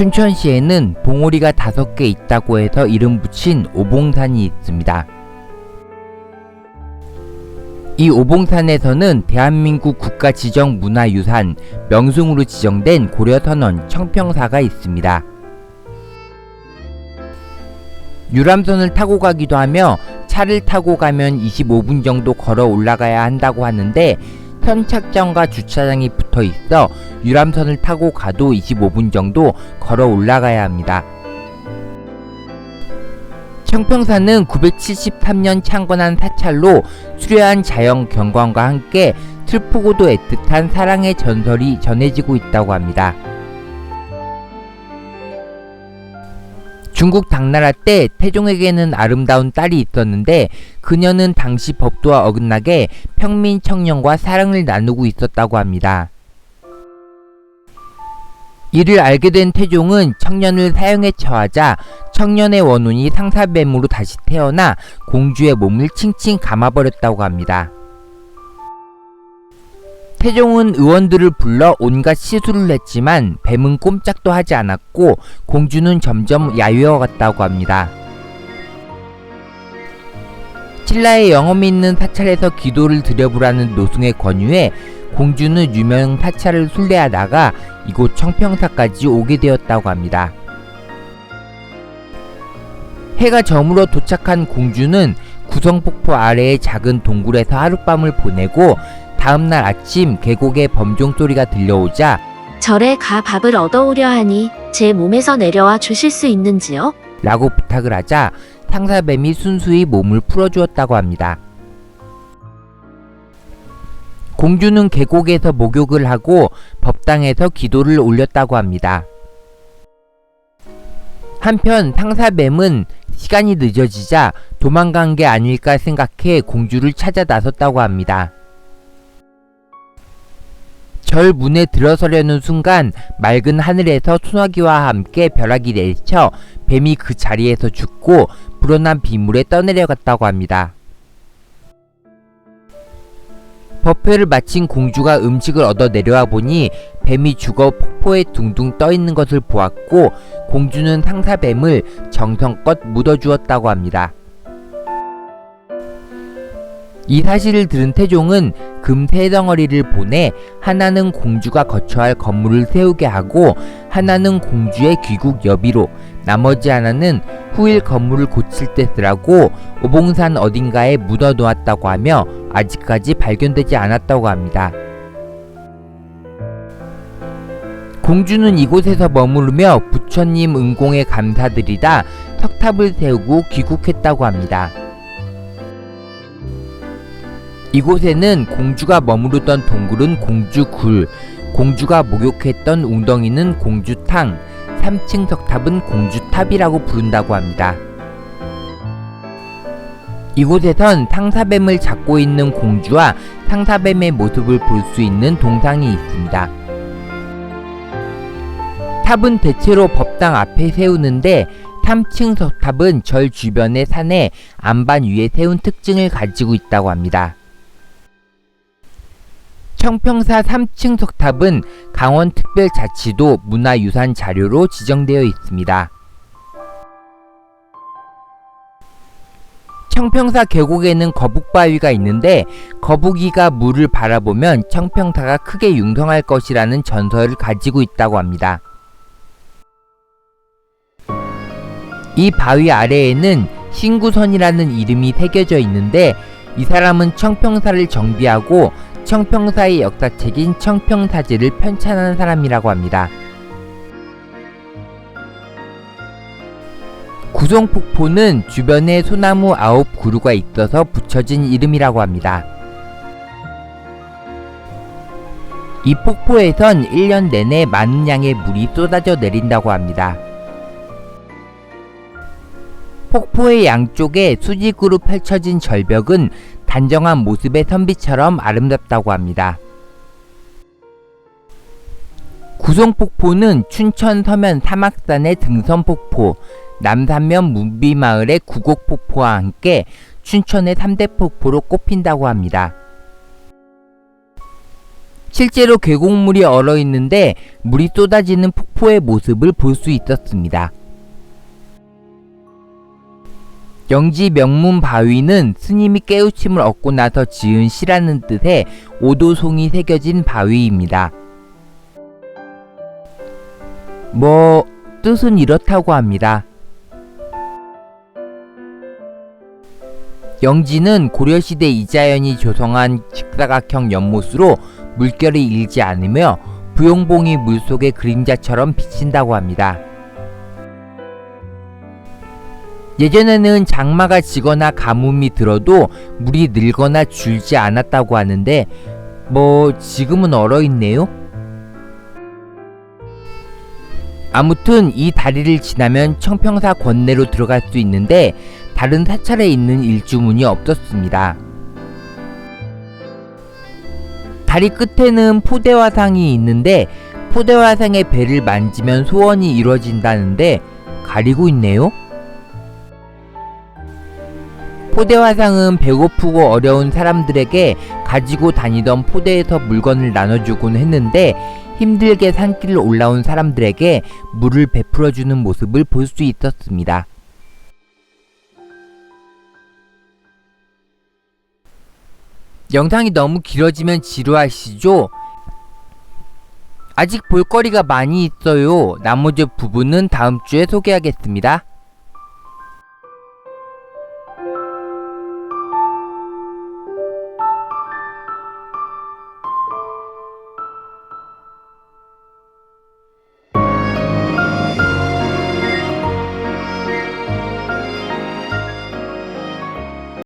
춘천시에는 봉오리가 다섯 개 있다고 해서 이름 붙인 오봉산이 있습니다. 이 오봉산에서는 대한민국 국가 지정 문화유산 명승으로 지정된 고려선원 청평사가 있습니다. 유람선을 타고 가기도 하며 차를 타고 가면 25분 정도 걸어 올라가야 한다고 하는데 선착장과 주차장이 붙어 있어 유람선을 타고 가도 25분 정도 걸어 올라가야 합니다. 청평사는 973년 창건한 사찰로 수려한 자연 경관과 함께 슬프고도 애틋한 사랑의 전설이 전해지고 있다고 합니다. 중국 당나라 때 태종에게는 아름다운 딸이 있었는데 그녀는 당시 법도와 어긋나게 평민 청년과 사랑을 나누고 있었다고 합니다. 이를 알게 된 태종은 청년을 사형에 처하자 청년의 원혼이 상사뱀으로 다시 태어나 공주의 몸을 칭칭 감아버렸다고 합니다. 태종은 의원들을 불러 온갖 시술을 했지만 뱀은 꼼짝도 하지 않았고 공주는 점점 야위어갔다고 합니다. 신라의 영험이 있는 사찰에서 기도를 드려보라는 노승의 권유에 공주는 유명 사찰을 순례하다가 이곳 청평사까지 오게 되었다고 합니다. 해가 저물어 도착한 공주는 구성폭포 아래의 작은 동굴에서 하룻밤을 보내고 다음날 아침 계곡에 범종 소리가 들려오자 절에 가 밥을 얻어오려 하니 제 몸에서 내려와 주실 수 있는지요? 라고 부탁을 하자 상사뱀이 순수히 몸을 풀어주었다고 합니다. 공주는 계곡에서 목욕을 하고 법당에서 기도를 올렸다고 합니다. 한편 상사뱀은 시간이 늦어지자 도망간 게 아닐까 생각해 공주를 찾아 나섰다고 합니다. 절 문에 들어서려는 순간 맑은 하늘에서 소나기와 함께 벼락이 내리쳐 뱀이 그 자리에서 죽고 불어난 빗물에 떠내려갔다고 합니다. 법회를 마친 공주가 음식을 얻어 내려와 보니 뱀이 죽어 폭포에 둥둥 떠 있는 것을 보았고 공주는 상사뱀을 정성껏 묻어주었다고 합니다. 이 사실을 들은 태종은 금 세 덩어리를 보내 하나는 공주가 거처할 건물을 세우게 하고 하나는 공주의 귀국 여비로 나머지 하나는 후일 건물을 고칠 때 쓰라고 오봉산 어딘가에 묻어 놓았다고 하며 아직까지 발견되지 않았다고 합니다. 공주는 이곳에서 머무르며 부처님 은공에 감사드리다 석탑을 세우고 귀국했다고 합니다. 이곳에는 공주가 머무르던 동굴은 공주굴, 공주가 목욕했던 웅덩이는 공주탕, 3층 석탑은 공주탑이라고 부른다고 합니다. 이곳에선 상사뱀을 잡고 있는 공주와 상사뱀의 모습을 볼 수 있는 동상이 있습니다. 탑은 대체로 법당 앞에 세우는데 3층 석탑은 절 주변의 산에 안반 위에 세운 특징을 가지고 있다고 합니다. 청평사 3층 석탑은 강원특별자치도 문화유산 자료로 지정되어 있습니다. 청평사 계곡에는 거북바위가 있는데 거북이가 물을 바라보면 청평사가 크게 융성할 것이라는 전설을 가지고 있다고 합니다. 이 바위 아래에는 신구선이라는 이름이 새겨져 있는데 이 사람은 청평사를 정비하고 청평사의 역사책인 청평사지를 편찬한 사람이라고 합니다. 구성폭포는 주변에 소나무 아홉 그루가 있어서 붙여진 이름이라고 합니다. 이 폭포에선 1년 내내 많은 양의 물이 쏟아져 내린다고 합니다. 폭포의 양쪽에 수직으로 펼쳐진 절벽은 단정한 모습의 선비처럼 아름답다고 합니다. 구성폭포는 춘천 서면 사막산의 등선폭포, 남산면 문비마을의 구곡폭포와 함께 춘천의 3대 폭포로 꼽힌다고 합니다. 실제로 계곡물이 얼어 있는데 물이 쏟아지는 폭포의 모습을 볼 수 있었습니다. 영지 명문 바위는 스님이 깨우침을 얻고 나서 지은 시라는 뜻의 오도송이 새겨진 바위입니다. 뭐 뜻은 이렇다고 합니다. 영지는 고려시대 이자연이 조성한 직사각형 연못으로 물결이 일지 않으며 부용봉이 물속의 그림자처럼 비친다고 합니다. 예전에는 장마가 지거나 가뭄이 들어도 물이 늘거나 줄지 않았다고 하는데 뭐 지금은 얼어 있네요. 아무튼 이 다리를 지나면 청평사 권내로 들어갈 수 있는데 다른 사찰에 있는 일주문이 없었습니다. 다리 끝에는 포대화상이 있는데 포대화상의 배를 만지면 소원이 이루어진다는데 가리고 있네요. 포대화상은 배고프고 어려운 사람들에게 가지고 다니던 포대에서 물건을 나눠주곤 했는데 힘들게 산길을 올라온 사람들에게 물을 베풀어주는 모습을 볼 수 있었습니다. 영상이 너무 길어지면 지루하시죠? 아직 볼거리가 많이 있어요. 나머지 부분은 다음 주에 소개하겠습니다.